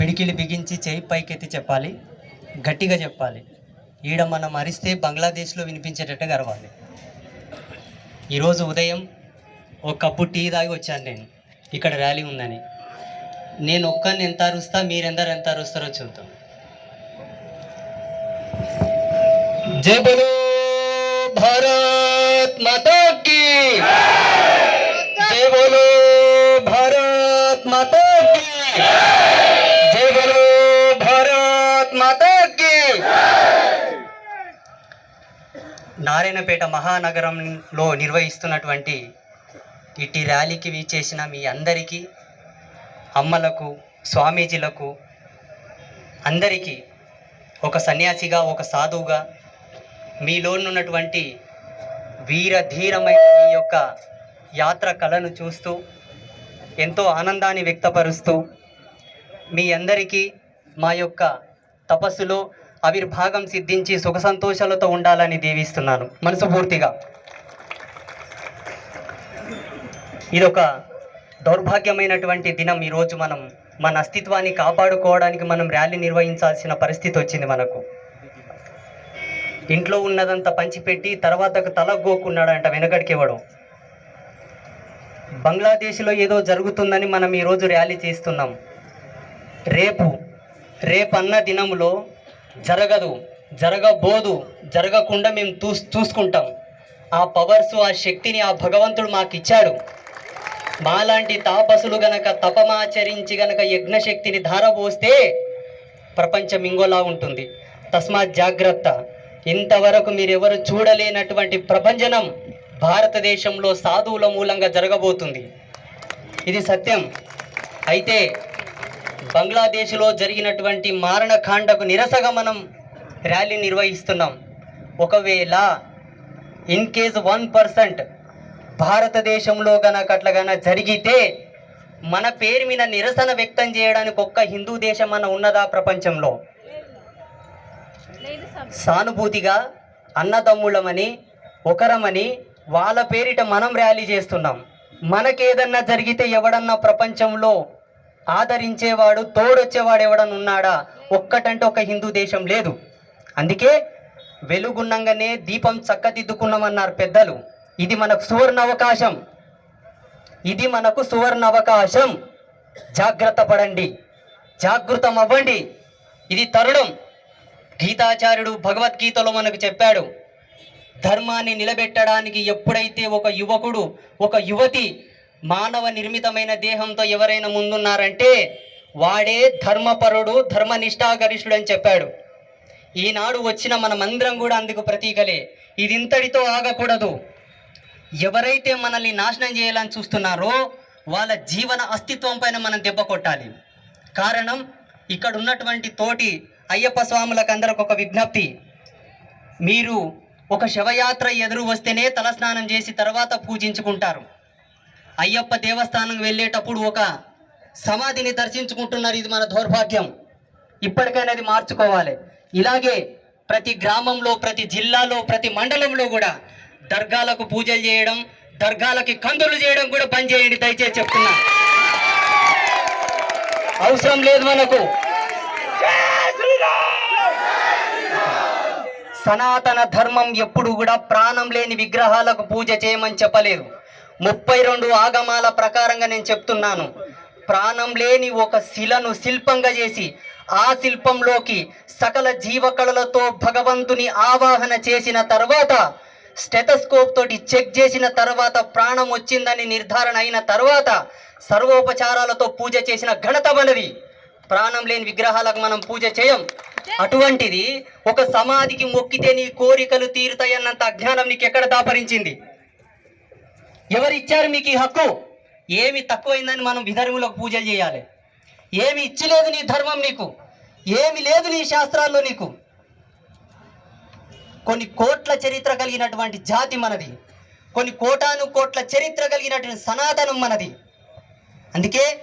పిడికిలి బిగించి చేయి పైకెత్తి చెప్పాలి. గట్టిగా చెప్పాలి. ఈడ మనం అరిస్తే బంగ్లాదేశ్లో వినిపించేటట్టుగా అరవాలి ఈరోజు ఉదయం ఒక కప్పు టీ తాగి వచ్చాను నేను. ఇక్కడ ర్యాలీ ఉందని. నేను ఒక్కరిని ఎంత అరుస్తా మీరెందరు ఎంత అరుస్తారో చూద్దాం. జై బలో భారత్ మాతా నారాయణపేట మహానగరంలో నిర్వహిస్తున్నటువంటి ఇట్టి ర్యాలీకి వీచేసిన మీ అందరికీ అమ్మలకు స్వామీజీలకు అందరికీ ఒక సన్యాసిగా ఒక సాధువుగా మీలోనున్నటువంటి వీర ధీరమైన ఈ యొక్క యాత్ర కళను చూస్తూ ఎంతో ఆనందాన్ని వ్యక్తపరుస్తూ మీ అందరికీ మా యొక్క తపస్సులో ఆవిర్భాగం సిద్ధించి సుఖ సంతోషాలతో ఉండాలని దీవిస్తున్నాను. మనసుపూర్తిగా ఇదొక దౌర్భాగ్యమైనటువంటి దినం ఈరోజు మనం మన అస్తిత్వాన్ని కాపాడుకోవడానికి మనం ర్యాలీ నిర్వహించాల్సిన పరిస్థితి వచ్చింది మనకు. ఇంట్లో ఉన్నదంతా పంచిపెట్టి తర్వాతకు తలగోకున్నాడంట వెనకడికి ఇవ్వడం. బంగ్లాదేశ్లో ఏదో జరుగుతుందని మనం ఈరోజు ర్యాలీ చేస్తున్నాం. రేపు రేపన్న దినంలో జరగదు జరగబోదు జరగకుండా మేము చూ చూసుకుంటాం. ఆ పవర్స్ ఆ శక్తిని ఆ భగవంతుడు మాకు ఇచ్చాడు మాలాంటి తాపసులు గనక తపమాచరించి గనక యజ్ఞశక్తిని ధారపోస్తే ప్రపంచం ఇంగోలా ఉంటుంది. తస్మాత్ జాగ్రత్త. ఇంతవరకు మీరెవరు చూడలేనటువంటి ప్రపంచనం భారతదేశంలో సాధువుల మూలంగా జరగబోతుంది. ఇది సత్యం. అయితే బంగ్లాదేశ్లో జరిగినటువంటి మారణకాండకు నిరసగా మనం ర్యాలీ నిర్వహిస్తున్నాం. ఒకవేళ ఇన్ కేస్ వన్ పర్సెంట్ భారతదేశంలో గనక అట్లా జరిగితే మన పేరు మీద నిరసన వ్యక్తం చేయడానికి ఒక్క హిందూ దేశం అన్న ఉన్నదా ప్రపంచంలో? సానుభూతిగా అన్నదమ్ములమని ఒకరమని వాళ్ళ పేరిట మనం ర్యాలీ చేస్తున్నాం. మనకేదన్నా జరిగితే ఎవడన్నా ప్రపంచంలో ఆదరించేవాడు తోడొచ్చేవాడు ఎవడన్నా ఉన్నాడా? ఒక్కటంటే ఒక హిందూ దేశం లేదు. అందుకే వెలుగున్నంగానే దీపం చక్కదిద్దుకున్నామన్నారు పెద్దలు. ఇది మనకు సువర్ణ అవకాశం ఇది మనకు సువర్ణ అవకాశం జాగ్రత్త పడండి. జాగృతం అవ్వండి ఇది తరుణం. గీతాచార్యుడు భగవద్గీతలో మనకు చెప్పాడు ధర్మాన్ని నిలబెట్టడానికి ఎప్పుడైతే ఒక యువకుడు ఒక యువతి మానవ నిర్మితమైన దేహంతో ఎవరైనా ముందున్నారంటే వాడే ధర్మపరుడు ధర్మనిష్టాగరిష్ఠుడు అని చెప్పాడు. ఈనాడు వచ్చిన మనమందరం కూడా అందుకు ప్రతీకలే. ఇది ఇంతటితో ఆగకూడదు. ఎవరైతే మనల్ని నాశనం చేయాలని చూస్తున్నారో వాళ్ళ జీవన అస్తిత్వం పైన మనం దెబ్బ కొట్టాలి. కారణం ఇక్కడ ఉన్నటువంటి తోటి అయ్యప్ప స్వాములకు అందరికి ఒక విజ్ఞప్తి. మీరు ఒక శవయాత్ర ఎదురు వస్తేనే తలస్నానం చేసి తర్వాత పూజించుకుంటారు. అయ్యప్ప దేవస్థానం వెళ్ళేటప్పుడు ఒక సమాధిని దర్శించుకుంటున్నారు. ఇది మన దౌర్భాగ్యం. ఇప్పటికైనా అది మార్చుకోవాలి. ఇలాగే ప్రతి గ్రామంలో ప్రతి జిల్లాలో ప్రతి మండలంలో కూడా దర్గాలకు పూజలు చేయడం దర్గాలకి కందులు చేయడం కూడా బంద్ చేయండి. దయచేసి చెప్తున్నా. అవసరం లేదు మనకు. సనాతన ధర్మం ఎప్పుడు కూడా ప్రాణం లేని విగ్రహాలకు పూజ చేయమని చెప్పలేదు ముప్పై రెండు ఆగమాల ప్రకారంగా నేను చెప్తున్నాను. ప్రాణం లేని ఒక శిలను శిల్పంగా చేసి ఆ శిల్పంలోకి సకల జీవకళలతో భగవంతుని ఆవాహన చేసిన తర్వాత స్టెటస్కోప్ తోటి చెక్ చేసిన తర్వాత ప్రాణం వచ్చిందని నిర్ధారణ అయిన తర్వాత సర్వోపచారాలతో పూజ చేసిన ఘనత మనది. ప్రాణం లేని విగ్రహాలకు మనం పూజ చేయం. అటువంటిది ఒక సమాధికి మొక్కితే నీ కోరికలు తీరుతాయన్నంత అజ్ఞానం నీకు ఎక్కడ దాపరించింది? ఎవరిచ్చారు మీకు ఈ హక్కు? ఏమి తక్కువైందని మనం విధర్ములకు పూజలు చేయాలి. ఏమి ఇచ్చలేదు నీ ధర్మం నీకు. ఏమి లేదు నీ శాస్త్రాల్లో నీకు. కొన్ని కోట్ల చరిత్ర కలిగినటువంటి జాతి మనది. కొన్ని కోటాను కోట్ల చరిత్ర కలిగినటువంటి సనాతనం మనది. అందుకే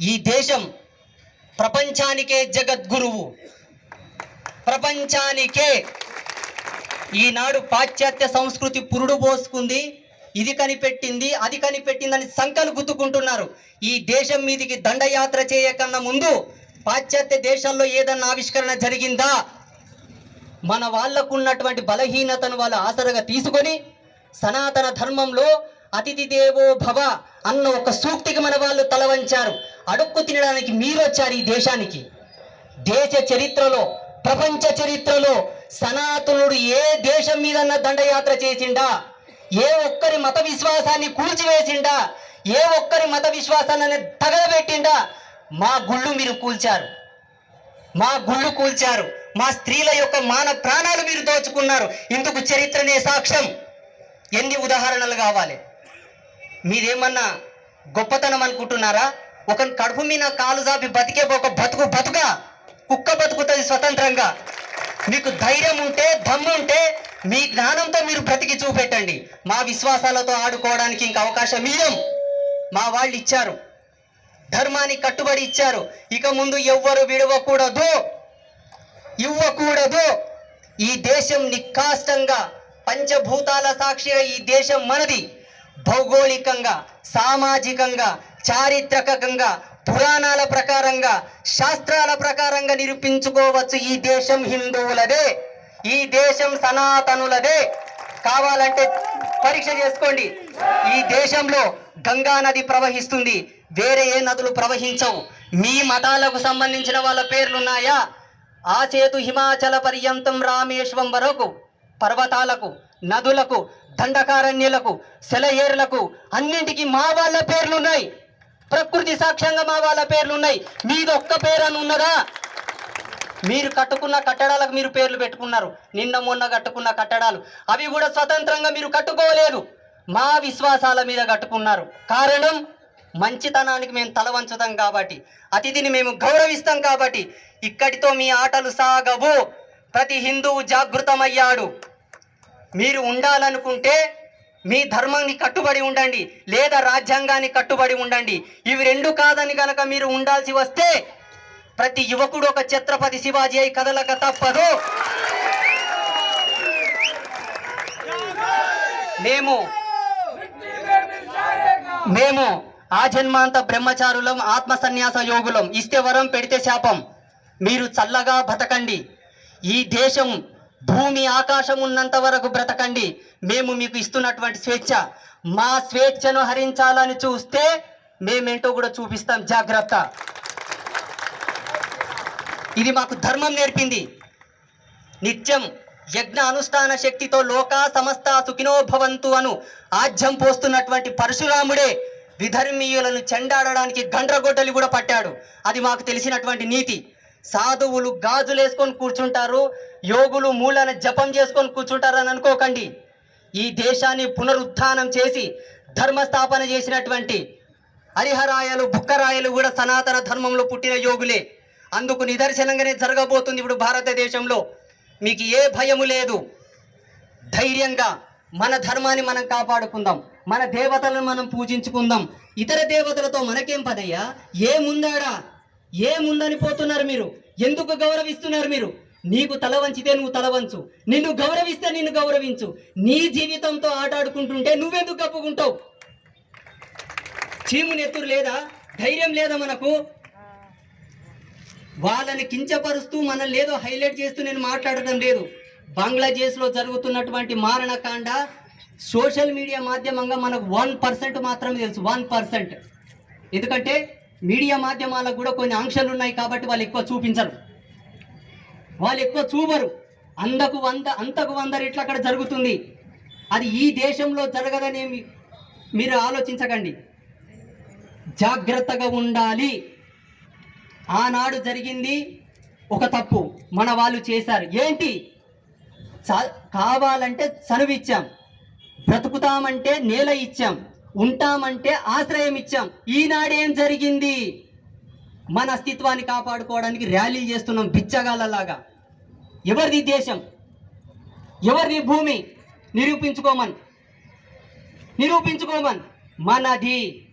ఈ దేశం ప్రపంచానికే జగద్గురువు. ప్రపంచానికే. ఈనాడు పాశ్చాత్య సంస్కృతి పురుడు పోసుకుంది. ఇది కనిపెట్టింది అది కనిపెట్టిందని సంకలు గుద్దుకుంటున్నారు. ఈ దేశం మీదికి దండయాత్ర చేయకన్నా ముందు పాశ్చాత్య దేశాల్లో ఏదన్నా ఆవిష్కరణ జరిగిందా? మన వాళ్ళకున్నటువంటి బలహీనతను వాళ్ళు ఆసరగా తీసుకొని సనాతన ధర్మంలో అతిథి దేవో భవ అన్న ఒక సూక్తికి మన వాళ్ళు తలవంచారు. అడుక్కు తినడానికి మీరు వచ్చారు ఈ దేశానికి. దేశ చరిత్రలో ప్రపంచ చరిత్రలో సనాతనుడు ఏ దేశం మీదన్నా దండయాత్ర చేసిండా? ఏ ఒక్కరి మత విశ్వాసాన్ని కూల్చివేసిండా ఏ ఒక్కరి మత విశ్వాసాన్ని తగలబెట్టిండా మా గుళ్ళు మీరు కూల్చారు. మా గుళ్ళు కూల్చారు. మా స్త్రీల యొక్క మాన ప్రాణాలు మీరు దోచుకున్నారు. ఇందుకు చరిత్రనే సాక్ష్యం. ఎన్ని ఉదాహరణలు కావాలి? మీరేమన్నా గొప్పతనం అనుకుంటున్నారా? ఒక కడుపు మీద కాలు జాపి బతికే ఒక బతుకు బతుక? కుక్క బతుకుతుంది స్వతంత్రంగా. మీకు ధైర్యం ఉంటే దమ్ము ఉంటే మీ జ్ఞానంతో మీరు బ్రతికి చూపెట్టండి. మా విశ్వాసాలతో ఆడుకోవడానికి ఇంకా అవకాశం ఇయ్యం. మా వాళ్ళు ఇచ్చారు. ధర్మానికి కట్టుబడి ఇచ్చారు. ఇక ముందు ఎవ్వరు విడవకూడదు. ఇవ్వకూడదు. ఈ దేశం నిక్కాష్టంగా పంచభూతాల సాక్షిగా ఈ దేశం మనది. భౌగోళికంగా సామాజికంగా చారిత్రకంగా పురాణాల ప్రకారంగా శాస్త్రాల ప్రకారంగా నిరూపించుకోవచ్చు ఈ దేశం హిందువులదే. ఈ దేశం సనాతనులదే. కావాలంటే పరీక్ష చేసుకోండి. ఈ దేశంలో గంగా నది ప్రవహిస్తుంది. వేరే ఏ నదులు ప్రవహించవు. మీ మతాలకు సంబంధించిన వాళ్ళ పేర్లున్నాయా? ఆ చేతు హిమాచల పర్యంతం రామేశ్వం వరకు పర్వతాలకు నదులకు దండకారణ్యులకు సెలయేర్లకు అన్నింటికి మా వాళ్ళ పేర్లున్నాయి. ప్రకృతి సాక్ష్యంగా మా వాళ్ళ పేర్లు ఉన్నాయి మీది ఒక్క పేరు అని ఉన్నదా మీరు కట్టుకున్న కట్టడాలకు మీరు పేర్లు పెట్టుకున్నారు. నిన్న మొన్న కట్టుకున్న కట్టడాలు. అవి కూడా స్వతంత్రంగా మీరు కట్టుకోలేదు. మా విశ్వాసాల మీద కట్టుకున్నారు. కారణం మంచితనానికి మేము తల వంచుతాం కాబట్టి అతిథిని మేము గౌరవిస్తాం కాబట్టి ఇక్కడితో మీ ఆటలు సాగవు. ప్రతి హిందువు జాగృతమయ్యాడు. మీరు ఉండాలనుకుంటే మీ ధర్మాన్ని కట్టుబడి ఉండండి లేదా రాజ్యాంగాన్ని కట్టుబడి ఉండండి. ఇవి రెండు కాదని కనుక మీరు ఉండాల్సి వస్తే ప్రతి యువకుడు ఒక ఛత్రపతి శివాజీ అయి కదలక తప్పదు. మేము మేము ఆ జన్మాంత బ్రహ్మచారులం ఆత్మ సన్యాస యోగులం. ఇస్తే వరం పెడితే శాపం. మీరు చల్లగా బతకండి. ఈ దేశం భూమి ఆకాశం ఉన్నంత వరకు బ్రతకండి. మేము మీకు ఇస్తున్నటువంటి స్వేచ్ఛ. మా స్వేచ్ఛను హరించాలని చూస్తే మేమేంటో కూడా చూపిస్తాం. జాగ్రత్త. ఇది మాకు ధర్మం నేర్పింది. నిత్యం యజ్ఞ అనుష్ఠాన శక్తితో లోక సమస్త సుఖినో భవంతు అను ఆజ్యం పోస్తున్నటువంటి పరశురాముడే విధర్మీయులను చెండాడడానికి గండ్రగొడ్డలి కూడా పట్టాడు. అది మాకు తెలిసినటువంటి నీతి. సాధువులు గాజులు వేసుకొని కూర్చుంటారు యోగులు మూలన జపం చేసుకొని కూర్చుంటారు అని అనుకోకండి. ఈ దేశాన్ని పునరుత్థానం చేసి ధర్మస్థాపన చేసినటువంటి హరిహరాయలు బుక్కరాయలు కూడా సనాతన ధర్మంలో పుట్టిన యోగులే. అందుకు నిదర్శనంగానే జరగబోతుంది ఇప్పుడు భారతదేశంలో. మీకు ఏ భయము లేదు. ధైర్యంగా మన ధర్మాన్ని మనం కాపాడుకుందాం. మన దేవతలను మనం పూజించుకుందాం. ఇతర దేవతలతో మనకేం పదయ్యా ఏ ఏముందని పోతున్నారు మీరు? ఎందుకు గౌరవిస్తున్నారు మీరు? నీకు తల వంచితే నువ్వు తల వంచు. నిన్ను గౌరవిస్తే నిన్ను గౌరవించు. నీ జీవితంతో ఆటాడుకుంటుంటే నువ్వెందుకు కప్పుకుంటావు చీము నెత్తురు లేదా? ధైర్యం లేదా మనకు? వాళ్ళని కించపరుస్తూ మనల్ని ఏదో హైలైట్ చేస్తూ నేను మాట్లాడటం లేదు. బంగ్లాదేశ్లో జరుగుతున్నటువంటి మారణకాండ సోషల్ మీడియా మాధ్యమంగా మనకు వన్ పర్సెంట్ మాత్రమే తెలుసు. One percent. ఎందుకంటే మీడియా మాధ్యమాలకు కూడా కొన్ని ఆంక్షలు ఉన్నాయి కాబట్టి వాళ్ళు ఎక్కువ చూపించరు. వాళ్ళు ఎక్కువ చూపరు. అందకు వంద అంతకు వంద రెట్లు అక్కడ జరుగుతుంది. అది ఈ దేశంలో జరగదని మీరు ఆలోచించకండి. జాగ్రత్తగా ఉండాలి. ఆనాడు జరిగింది ఒక తప్పు. మన వాళ్ళు చేశారు. ఏంటి? చ- కావాలంటే చనువిచ్చాం. బ్రతుకుతామంటే నేల ఇచ్చాం. ఉంటామంటే ఆశ్రయం ఇచ్చాం ఈనాడేం జరిగింది? మన అస్తిత్వాన్ని కాపాడుకోవడానికి ర్యాలీ చేస్తున్నాం బిచ్చగాళ్ళలాగా. ఎవరిది దేశం? ఎవరిది భూమి? నిరూపించుకోమన్. నిరూపించుకోమన్. మనది.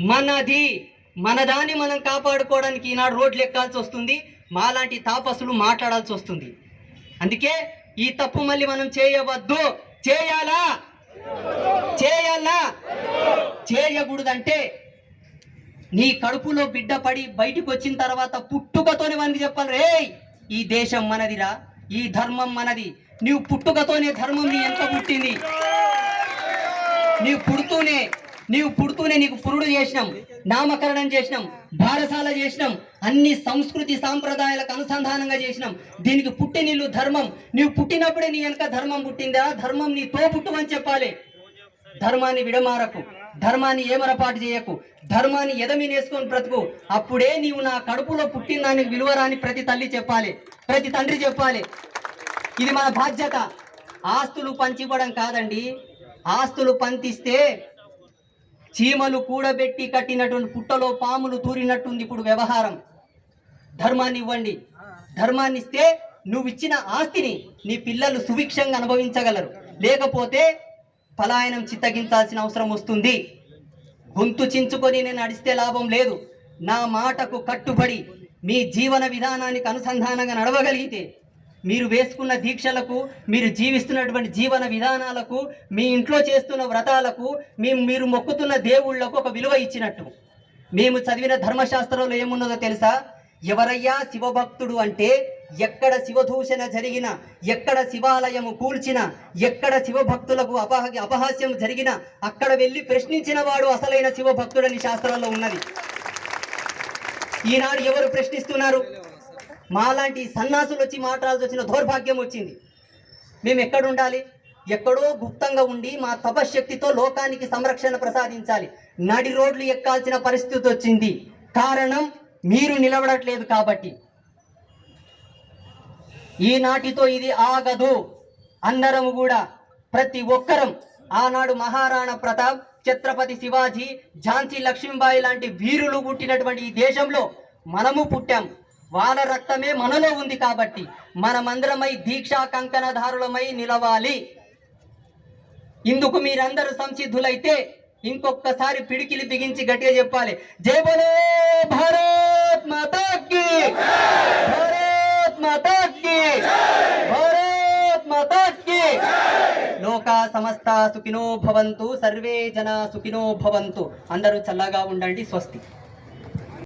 మనది. మనదాన్ని మనం కాపాడుకోవడానికి ఈనాడు రోడ్లు ఎక్కాల్సి వస్తుంది. మాలాంటి తాపసులు మాట్లాడాల్సి వస్తుంది. అందుకే ఈ తప్పు మళ్ళీ మనం చేయవద్దు. చేయాలా? చేయాలా? చేయకూడదంటే నీ కడుపులో బిడ్డ పడి బయటికి వచ్చిన తర్వాత పుట్టుకతోనే వానికి చెప్పాలి రే ఈ దేశం మనదిరా ఈ ధర్మం మనది. నీవు పుట్టుకతోనే ధర్మం నీ ఎంత పుట్టింది? నీవు పుడుతూనే నీవు పుడుతూనే నీకు పురుడు చేసినాం నామకరణం చేసినాం బారసాల చేసినాం అన్ని సంస్కృతి సాంప్రదాయాలకు అనుసంధానంగా చేసినాం. దీనికి పుట్టి నీళ్ళు ధర్మం. నీవు పుట్టినప్పుడే నీ వెనక ధర్మం పుట్టిందా? ధర్మం నీ తోపుట్టుమని చెప్పాలి. ధర్మాన్ని విడమారకు ధర్మాన్ని ఏమరపాటు చేయకు ధర్మాన్ని ఎదమినేసుకొని బ్రతుకు. అప్పుడే నీవు నా కడుపులో పుట్టిన దానికి విలువరాని ప్రతి తల్లి చెప్పాలి ప్రతి తండ్రి చెప్పాలి. ఇది మన బాధ్యత. ఆస్తులు పంచివ్వడం కాదండి. ఆస్తులు పంతిస్తే చీమలు కూడబెట్టి కట్టినటువంటి పుట్టలో పాములు తూరినట్టుంది ఇప్పుడు వ్యవహారం. ధర్మాన్ని ఇవ్వండి ధర్మాన్ని ఇస్తే నువ్వు ఇచ్చిన ఆస్తిని నీ పిల్లలు సుభిక్షంగా అనుభవించగలరు. లేకపోతే పలాయనం చిత్తగించాల్సిన అవసరం వస్తుంది. గొంతు చించుకొని నేను నడిస్తే లాభం లేదు. నా మాటకు కట్టుబడి మీ జీవన విధానానికి అనుసంధానంగా నడవగలిగితే మీరు వేసుకున్న దీక్షలకు మీరు జీవిస్తున్నటువంటి జీవన విధానాలకు మీ ఇంట్లో చేస్తున్న వ్రతాలకు మీ మీరు మొక్కుతున్న దేవుళ్ళకు ఒక విలువ ఇచ్చినట్టు. మేము చదివిన ధర్మశాస్త్రంలో ఏమున్నదో తెలుసా? ఎవరయ్యా శివభక్తుడు అంటే ఎక్కడ శివదూషణ జరిగిన ఎక్కడ శివాలయము కూల్చిన ఎక్కడ శివభక్తులకు అపహ అపహాస్యం జరిగిన అక్కడ వెళ్ళి ప్రశ్నించిన వాడు అసలైన శివభక్తుడని శాస్త్రంలో ఉన్నది. ఈనాడు ఎవరు ప్రశ్నిస్తున్నారు? మాలాంటి సన్నాసులు వచ్చి మాట్లాడాల్సి వచ్చిన దౌర్భాగ్యం వచ్చింది. మేము ఎక్కడ ఉండాలి? ఎక్కడో గుప్తంగా ఉండి మా తపశ్శక్తితో లోకానికి సంరక్షణ ప్రసాదించాలి. నడి రోడ్లు ఎక్కాల్సిన పరిస్థితి వచ్చింది. కారణం మీరు నిలబడట్లేదు కాబట్టి. ఈనాటితో ఇది ఆగదు. అందరము కూడా ప్రతి ఒక్కరం ఆనాడు మహారాణా ప్రతాప్ ఛత్రపతి శివాజీ ఝాన్సీ లక్ష్మీబాయి లాంటి వీరులు పుట్టినటువంటి ఈ దేశంలో మనము పుట్టాం. వాళ్ళ రక్తమే మనలో ఉంది కాబట్టి మనమందరమై దీక్షా కంకణధారులమై నిలవాలి. ఇందుకు మీరందరూ సంసిద్ధులైతే ఇంకొకసారి పిడికిలి బిగించి గట్టిగా చెప్పాలి. జై బోలో భారత్ మాతా భారత్ మాతా భారత్ మాతా లోకా సమస్త సుఖినో భవంతు సర్వే జన సుఖినో భవంతు. అందరూ చల్లగా ఉండండి స్వస్తి.